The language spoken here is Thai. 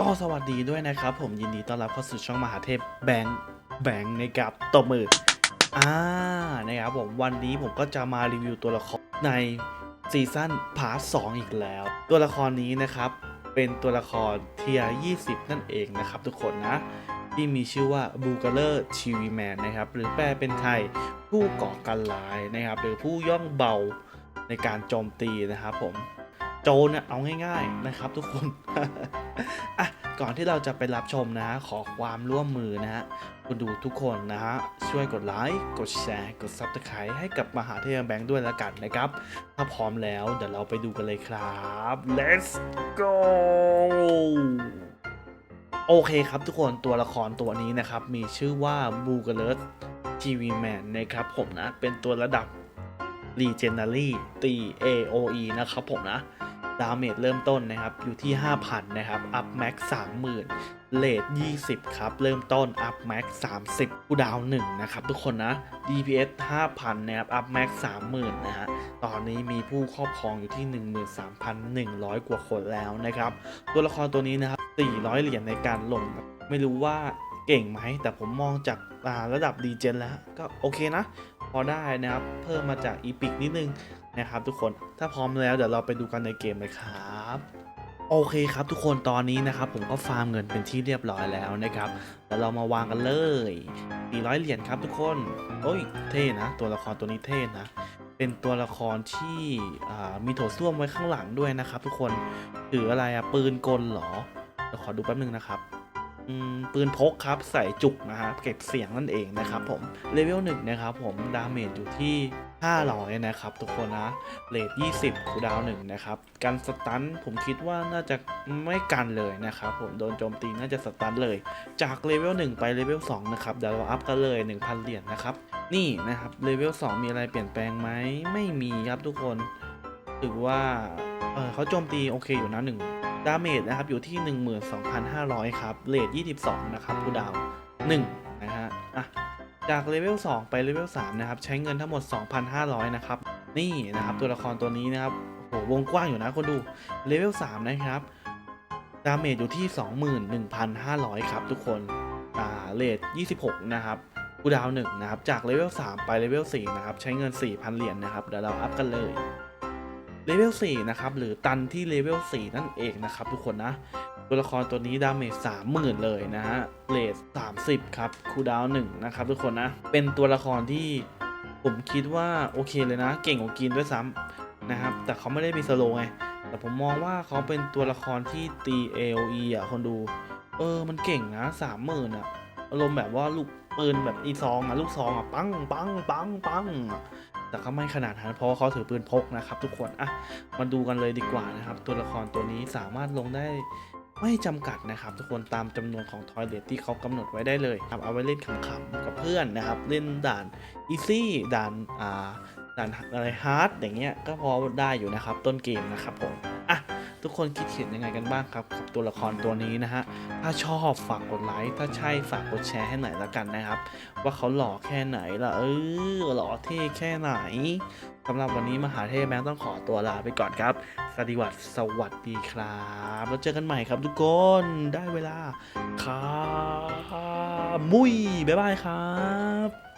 ก็สวัสดีด้วยนะครับ ผมยินดีต้อนรับเข้าสู่ช่องมหาเทพแบงค์แบงค์นะครับตบมืออ่านะครับผมวันนี้ผมก็จะมารีวิวตัวละครในซีซั่นพาร์ทสองอีกแล้ว ตัวละครนี้นะครับ เป็นตัวละครเทีย20 นั่นเองนะครับ ทุกคนนะ ที่มีชื่อว่าบูเกเลอร์ชีวีแมนนะครับ หรือแปลเป็นไทยผู้ก่อการร้ายนะครับ หรือผู้ย่องเบาในการโจมตีนะครับผม โจรนะเอาง่ายๆนะครับทุกคนอะก่อนที่เราจะไปรับชมนะ ขอความร่วมมือนะฮะคุณดูทุกคนนะฮะ ช่วยกดไลค์ กดแชร์ กด Subscribe ให้กับมหาเทพแบงค์ด้วยล้วกันนะครับ ถ้าพร้อมแล้วเดี๋ยวเราไปดูกันเลยครับ let's go โอเคครับทุกคนตัวละครตัวนี้นะครับ มีชื่อว่าบูเกเลสทีวีแมนนะครับผมนะ เป็นตัวระดับ Legendary ตี AOE นะครับผมนะ ดาเมจเริ่มต้นนะครับอยู่ที่ 5,000 นะครับ อัพแม็ก30,000เลท20 ครับ เริ่มต้นอัพแม็ก30กูดาว1นะครับ ทุกคนนะ DPS 5,000 นะครับ อัพแม็ก30,000นะฮะ ตอนนี้มีผู้ครอบครองอยู่ที่ 13,100 กว่าคนแล้วนะครับ ตัวละครตัวนี้นะครับ 400 เหรียญในการลง ไม่รู้ว่าเก่งไหม แต่ผมมองจากระดับดีเจนแล้ว ก็โอเคนะ พอได้นะครับ เพิ่มมาจากอีพิกนิดนึง นะครับทุกคนถ้าพร้อมแล้วเดี๋ยวเราไปดูกันในเกมเลยครับโอเคครับทุกคนตอนนี้นะครับผมก็ฟาร์มเงินเป็นที่เรียบร้อยแล้วนะครับแล้วเรามาวางกันเลย400เหรียญครับทุกคนโอ้ยเท่นะ ตัวละครตัวนี้เท่นะ เป็นตัวละครที่มีโถส้วมไว้ข้างหลังด้วยนะครับ ทุกคนถืออะไรอะปืนกลเหรอเดี๋ยวขอดูแป๊บนึงนะครับ ปืนพกครับใส่จุกนะฮะเก็บเสียงนั่นเองนะครับผมเลเวลหนึ่งนะครับผมดาเมจอยู่ที่ 500 นะครับ ทุกคนนะเลท20คูดาวหนึ่งนะครับกันสตันผมคิดว่าน่าจะไม่กันเลยนะครับผมโดนโจมตีน่าจะสตันเลย จากเลเวล1ไปเลเวล2นะครับเดี๋ยวเราอัพกันเลย 1,000 เหรียญนะครับ นี่นะครับเลเวล2มีอะไรเปลี่ยนแปลงไหมไม่มีครับทุกคนถือว่าเออเขาโจมตีโอเคอยู่นะหนึ่ง ดาเมจนะครับอยู่ที่ 12,500 ครับเลท22 นะครับคูดาวน์1นะฮะอะจากเลเวล2ไปเลเวล3นะครับใช้เงินทั้งหมด 2,500 นะครับ นี่นะครับตัวละครตัวนี้นะครับโหวงกว้างอยู่นะคนดูเลเวล3นะครับดาเมจอยู่ที่ 21,500 ครับทุกคนอ่าเลท26 นะครับกูดาวหนึ่งนะครับจากเลเวล3ไปเลเวล4นะครับใช้เงิน 4,000 เหรียญนะครับเดี๋ยวเราอัพกันเลย เลเวล4นะครับหรือตันที่เลเวล4นั่นเองนะครับทุกคนนะตัวละครตัวนี้ดาเมจสามหมื่นเลยนะฮะเลสสามสิบครับคูลดาวน์หนึ่งนะครับทุกคนนะ เป็นตัวละครที่ผมคิดว่าโอเคเลยนะ เก่งกว่ากินด้วยซ้ำนะครับ แต่เขาไม่ได้มีสโลไง แต่ผมมองว่าเขาเป็นตัวละครที่ตี AOE อะคนดู เออมันเก่งนะสามหมื่นอะอารมณ์แบบว่าลูกปืนแบบอีซองอะลูกซองอะปังปังปังปัง แต่ก็ไม่ขนาดนั้นเพราะว่าเขาถือปืนพกนะครับ ทุกคนอะมาดูกันเลยดีกว่านะครับ ตัวละครตัวนี้สามารถลงได้ไม่จำกัดนะครับ ทุกคนตามจำนวนของทอยเลทที่เขากำหนดไว้ได้เลยครับเอาไว้เล่นขำๆกับเพื่อนนะครับ เล่นด่านอีซี่ด่านอ่าด่านอะไรฮาร์ดอย่างเงี้ยก็พอได้อยู่นะครับ ต้นเกมนะครับผม คนคิดเห็นยังไงกันบ้างครับกับตัวละครตัวนี้นะฮะ ถ้าชอบฝากกดไลค์ ถ้าใช่ฝากกดแชร์ให้หน่อยละกันนะครับ ว่าเขาหล่อแค่ไหนล่ะ เออหล่อเท่แค่ไหนสำหรับวันนี้มหาเทพแบงค์ต้องขอตัวลาไปก่อนครับ สวัสดีวัสสวัสดีครับ แล้วเจอกันใหม่ครับทุกคน ได้เวลาครับมุยบ๊ายบายครับ